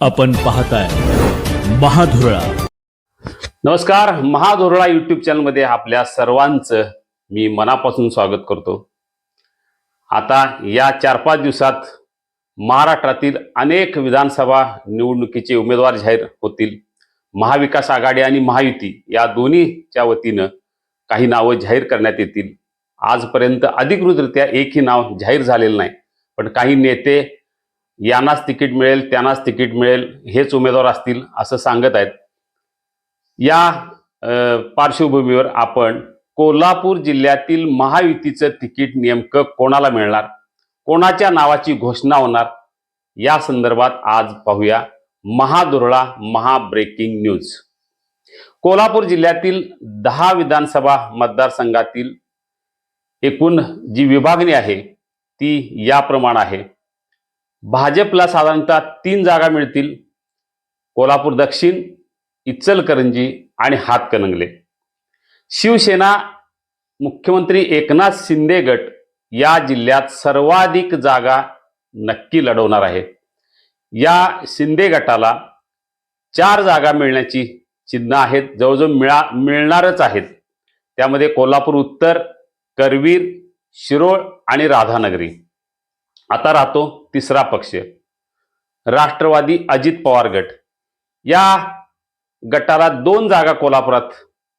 आपण पाहताय महाधुरळा. नमस्कार महाधुरळा युट्यूब चॅनलमध्ये आपल्या सर्वांचं मी मनापासून स्वागत करतो. आता या चार पाच दिवसात महाराष्ट्रातील अनेक विधानसभा निवडणुकीचे उमेदवार जाहीर होतील. महाविकास आघाडी आणि महायुती या दोन्हीच्या वतीनं काही नावं जाहीर करण्यात येतील. आजपर्यंत अधिकृतरित्या एकही नाव जाहीर झालेलं नाही. पण काही नेते यांनाच तिकीट मिळेल त्यांनाच तिकीट मिळेल हेच उमेदवार असतील असं सांगत आहेत. या पार्श्वभूमीवर आपण कोल्हापूर जिल्ह्यातील महायुतीचं तिकीट नेमकं कोणाला मिळणार कोणाच्या नावाची घोषणा होणार या संदर्भात आज पाहूया महादुरळा महाब्रेकिंग न्यूज. कोल्हापूर जिल्ह्यातील दहा विधानसभा मतदारसंघातील एकूण जी विभागणी आहे ती याप्रमाणे आहे. भाजपला साधारणतः तीन जागा मिळतील. कोल्हापूर दक्षिण इचलकरंजी आणि हातकणंगले. शिवसेना मुख्यमंत्री एकनाथ शिंदे गट या जिल्ह्यात सर्वाधिक जागा नक्की लढवणार आहे. या शिंदे गटाला चार जागा मिळण्याची चिन्ह आहेत. जवळजवळ मिळा मिळणारच आहेत. त्यामध्ये कोल्हापूर उत्तर करवीर शिरोळ आणि राधानगरी. आता राहतो तिसरा पक्ष. राष्ट्रवादी अजित पवार गट. या गटाला दोन जागा कोल्हापुरात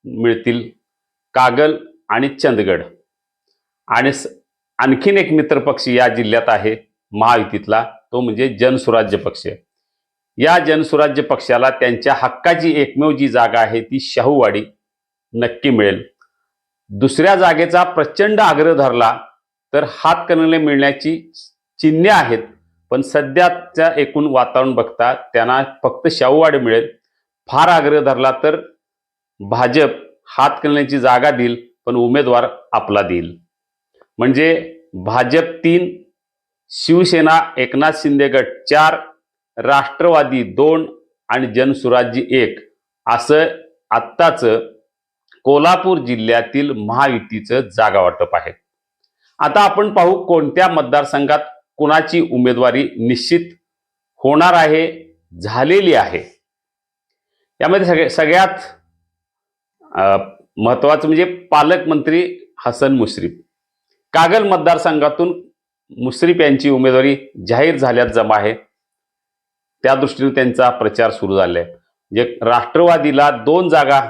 मिळतील कागल आणि चंदगड. आणि स- आणखीन एक मित्रपक्ष या जिल्ह्यात आहे महायुतीतला तो म्हणजे जनसुराज्य पक्ष. या जनसुराज्य पक्षाला त्यांच्या हक्काची एकमेव जी जागा आहे ती शाहूवाडी नक्की मिळेल. दुसऱ्या जागेचा प्रचंड आग्रह धरला तर हातकणले मिळण्याची चिन्हे आहेत. पण सध्याच्या एकूण वातावरण बघता त्यांना फक्त शाहूवाडी मिळेल. फार आग्रह धरला तर भाजप हात हातकणण्याची जागा देईल पण उमेदवार आपला देईल. म्हणजे भाजप तीन शिवसेना एकनाथ शिंदे गट चार राष्ट्रवादी दोन आणि जनसुराज्य एक. असं आत्ताचं कोल्हापूर जिल्ह्यातील महायुतीचं जागा वाटप आहे. आता आपण पाहू कोणत्या मतदारसंघात कुणाची उमेदवारी निश्चित होणार आहे झालेली आहे? यामध्ये सगळे सगळ्यात महत्त्वाचं म्हणजे पालकमंत्री हसन मुश्रीफ. कागल मतदारसंघातून मुश्रीफ यांची उमेदवारी जाहीर झाल्यात जमा आहे. त्या दृष्टीने त्यांचा प्रचार सुरू झाला आहे म्हणजे राष्ट्रवादीला दोन जागा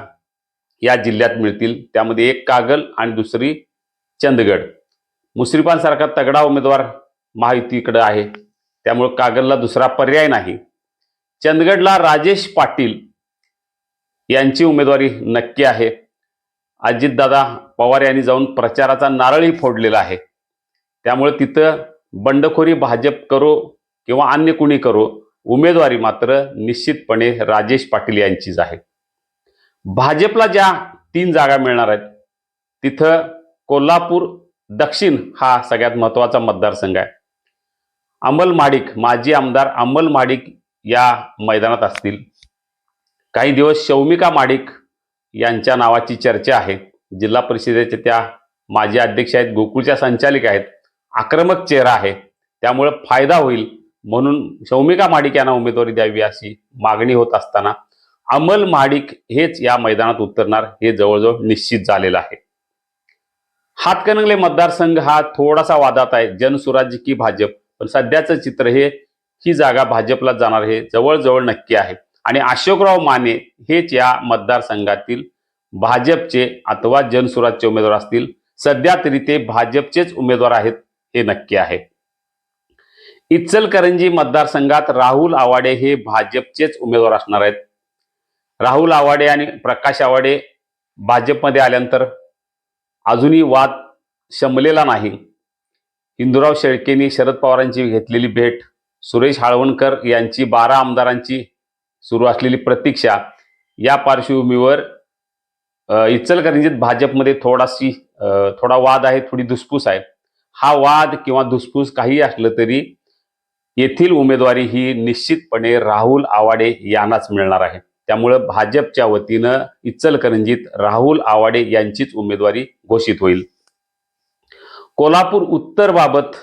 या जिल्ह्यात मिळतील. त्यामध्ये एक कागल आणि दुसरी चंदगड. मुश्रीफांसारखा तगडा उमेदवार महायुतीकडं आहे. त्यामुळे कागलला दुसरा पर्याय नाही. चंदगडला राजेश पाटील यांची उमेदवारी नक्की आहे. अजितदादा पवार यांनी जाऊन प्रचाराचा नारळही फोडलेला आहे. त्यामुळे तिथं बंडखोरी भाजप करो किंवा अन्य कुणी करो उमेदवारी मात्र निश्चितपणे राजेश पाटील यांचीच आहे. भाजपला ज्या तीन जागा मिळणार आहेत तिथं कोल्हापूर दक्षिण हा सगळ्यात महत्त्वाचा मतदारसंघ आहे. अमल माडिक माजी आमदार अमल माडिक या मैदानात असतील. काही दिवस शौमिका माडिक यांच्या नावाची चर्चा आहे. जिल्हा परिषदेच्या त्या माजी अध्यक्ष आहेत गोकुळच्या संचालिका आहेत. आक्रमक चेहरा आहे. त्यामुळे फायदा होईल म्हणून शौमिका माडिक यांना उमेदवारी द्यावी अशी मागणी होत असताना अमल माडिक हेच या मैदानात उतरणार हे जवळजवळ निश्चित झालेलं आहे. हातकणंगले मतदारसंघ हा थोडासा वादात आहे. जनसुराज्य की भाजप? पण सध्याचं चित्र हे ही जागा भाजपला जाणार हे जवळजवळ नक्की आहे. आणि अशोकराव माने हेच या मतदारसंघातील भाजपचे अथवा जनसुराजचे उमेदवार असतील. सध्या तरी ते भाजपचेच उमेदवार आहेत हे नक्की आहे. इचलकरंजी मतदारसंघात राहुल आवाडे हे भाजपचेच उमेदवार असणार आहेत. राहुल आवाडे आणि प्रकाश आवाडे भाजपमध्ये आल्यानंतर अजूनही वाद शमलेला नाही. इंदुराव शेळकेंनी शरद पवारांची घेतलेली भेट सुरेश हाळवणकर यांची बारा आमदारांची सुरू असलेली प्रतीक्षा या पार्श्वभूमीवर इचलकरंजीत भाजपमध्ये थोडाशी थोडा वाद आहे थोडी धुसफूस आहे. हा वाद किंवा धुसफूस काही असलं तरी येथील उमेदवारी ही निश्चितपणे राहुल आवाडे यांनाच मिळणार आहे. त्यामुळं भाजपच्या वतीनं इचलकरंजीत राहुल आवाडे यांचीच उमेदवारी घोषित होईल. कोल्हापूर उत्तरबाबत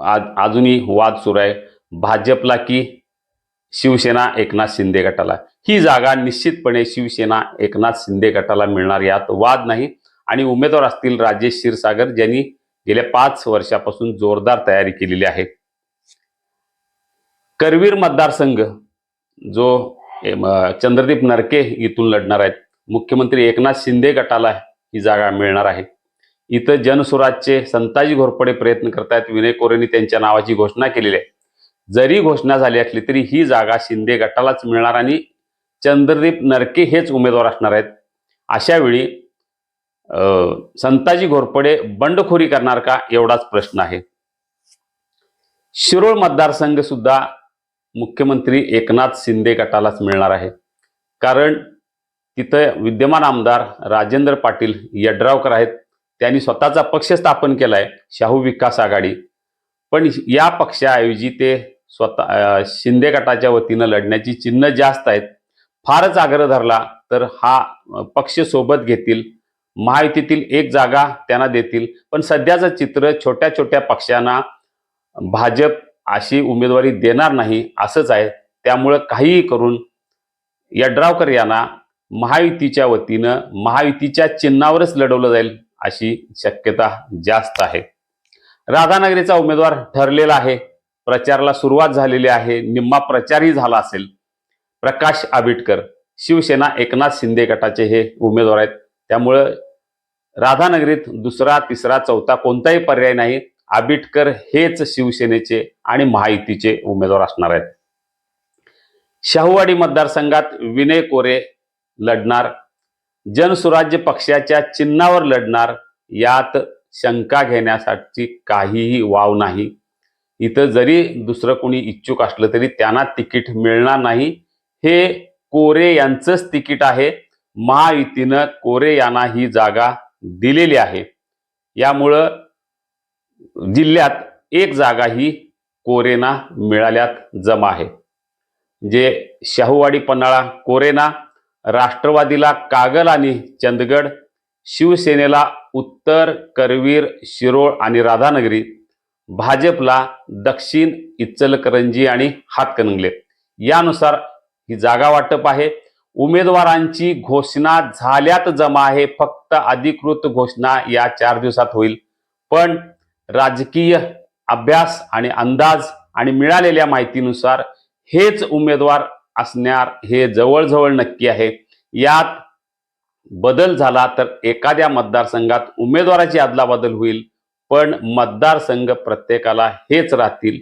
आज अजूनही वाद सुरू आहे. भाजपला की शिवसेना एकनाथ शिंदे गटाला? ही जागा निश्चितपणे शिवसेना एकनाथ शिंदे गटाला मिळणार. यात वाद नाही. आणि उमेदवार असतील राजेश क्षीरसागर ज्यांनी गेल्या पाच वर्षापासून जोरदार तयारी केलेली आहे. करवीर मतदारसंघ जो चंद्रदीप नरके इथून लढणार आहेत. मुख्यमंत्री एकनाथ शिंदे गटाला ही जागा मिळणार आहे. इथं जनसुराजचे संताजी घोरपडे प्रयत्न करतायत विनय कोरेंनी त्यांच्या नावाची घोषणा केलेली आहे. जरी घोषणा झाली असली तरी ही जागा शिंदे गटालाच मिळणार आणि चंद्रदीप नरके हेच उमेदवार असणार आहेत. अशा वेळी संताजी घोरपडे बंडखोरी करणार का एवढाच प्रश्न आहे. शिरोळ मतदारसंघ सुद्धा मुख्यमंत्री एकनाथ शिंदे गटालाच मिळणार आहे. कारण तिथं विद्यमान आमदार राजेंद्र पाटील यड्रावकर आहेत. त्यांनी स्वतःचा पक्ष स्थापन केलाय शाहू विकास आघाडी. पण या पक्षाऐवजी ते स्वतः शिंदे गटाच्या वतीनं लढण्याची चिन्ह जास्त आहेत. फारच आग्रह धरला तर हा पक्ष सोबत घेतील. महायुतीतील एक जागा त्यांना देतील. पण सध्याचं चित्र छोट्या छोट्या पक्षांना भाजप अशी उमेदवारी देणार नाही असंच आहे. त्यामुळं काहीही करून यड्रावकर यांना महायुतीच्या वतीनं महायुतीच्या चिन्हावरच लढवलं जाईल. अशी शक्यता जास्त आहे. राधानगरीचा उमेदवार ठरलेला आहे. प्रचाराला सुरुवात झालेली आहे. निम्मा प्रचारही झाला असेल. प्रकाश आबिटकर शिवसेना एकनाथ शिंदे गटाचे हे उमेदवार आहेत. त्यामुळं राधानगरीत दुसरा तिसरा चौथा कोणताही पर्याय नाही. आबिटकर हेच शिवसेनेचे आणि महायुतीचे उमेदवार असणार आहेत. शाहूवाडी मतदारसंघात विनय कोरे लढणार जनसुराज्य पक्षाच्या चिन्हावर लढणार यात शंका घेण्यासाठी काहीही वाव नाही. इथं जरी दुसरं कोणी इच्छुक असलं तरी त्यांना तिकीट मिळणार नाही. हे कोरे यांचंच तिकीट आहे. महायुतीनं कोरे यांना ही जागा दिलेली आहे. यामुळं जिल्ह्यात एक जागा ही कोरेना मिळाल्यात जमा आहे. जे शाहूवाडी पन्हाळा कोरेना राष्ट्रवादीला कागल आणि चंदगड शिवसेनेला उत्तर करवीर शिरोळ आणि राधानगरी भाजपला दक्षिण इचलकरंजी आणि हातकणंगले. यानुसार ही जागा वाटप आहे. उमेदवारांची घोषणा झाल्यात जमा आहे. फक्त अधिकृत घोषणा या चार दिवसात होईल. पण राजकीय अभ्यास आणि अंदाज आणि मिळालेल्या माहितीनुसार हेच उमेदवार असणार हे जवळजवळ नक्की आहे. यात बदल झाला तर एखाद्या मतदारसंघात उमेदवाराची अदलाबदल होईल पण मतदारसंघ प्रत्येकाला हेच राहतील.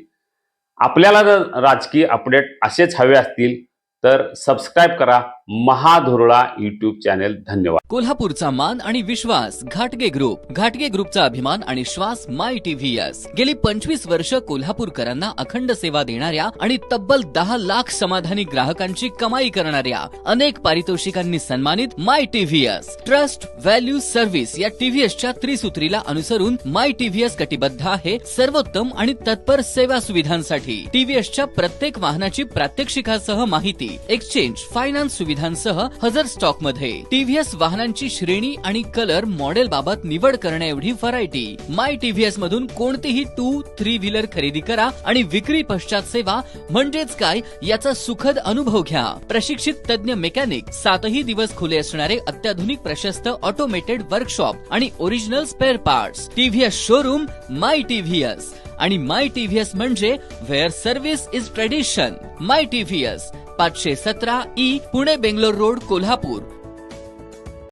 आपल्याला जर राजकीय अपडेट असेच हवे असतील तर सबस्क्राईब करा. महाधुरळा युट्यूब चॅनेल धन्यवाद. कोल्हापूरचा मान आणि विश्वास घाटगे ग्रुप घाटगे ग्रुपचा अभिमान आणि श्वास माय टीव्हीएस गेली पंचवीस वर्ष कोल्हापूरकरांना अखंड सेवा देणाऱ्या आणि तब्बल दहा लाख समाधानी ग्राहकांची कमाई करणाऱ्या अनेक पारितोषिकांनी सन्मानित my TVS trust value service या टीव्हीएसच्या त्रिसूत्रीला अनुसरून माय टीव्हीएस कटिबद्ध आहे सर्वोत्तम आणि तत्पर सेवा सुविधांसाठी. टीव्हीएसच्या प्रत्येक वाहनाची प्रात्यक्षिकासह माहिती एक्सचेंज फायनान्स सुविधा सुविधांसह हजर स्टॉकमध्ये टीव्हीएस वाहनांची श्रेणी आणि कलर मॉडेल बाबत निवड करण्याएवढी व्हरायटी. माय टीव्हीएस मधून कोणतीही टू थ्री व्हीलर खरेदी करा आणि विक्री पश्चात सेवा म्हणजेच काय याचा सुखद अनुभव घ्या. प्रशिक्षित तज्ञ मेकॅनिक सातही दिवस खुले असणारे अत्याधुनिक प्रशस्त ऑटोमेटेड वर्कशॉप आणि original spare parts TVS showroom my TVS. आणि माय टीव्हीएस म्हणजे where service is tradition my TVS पाचशे सतरा ई पुणे बेंगलोर रोड कोल्हापूर.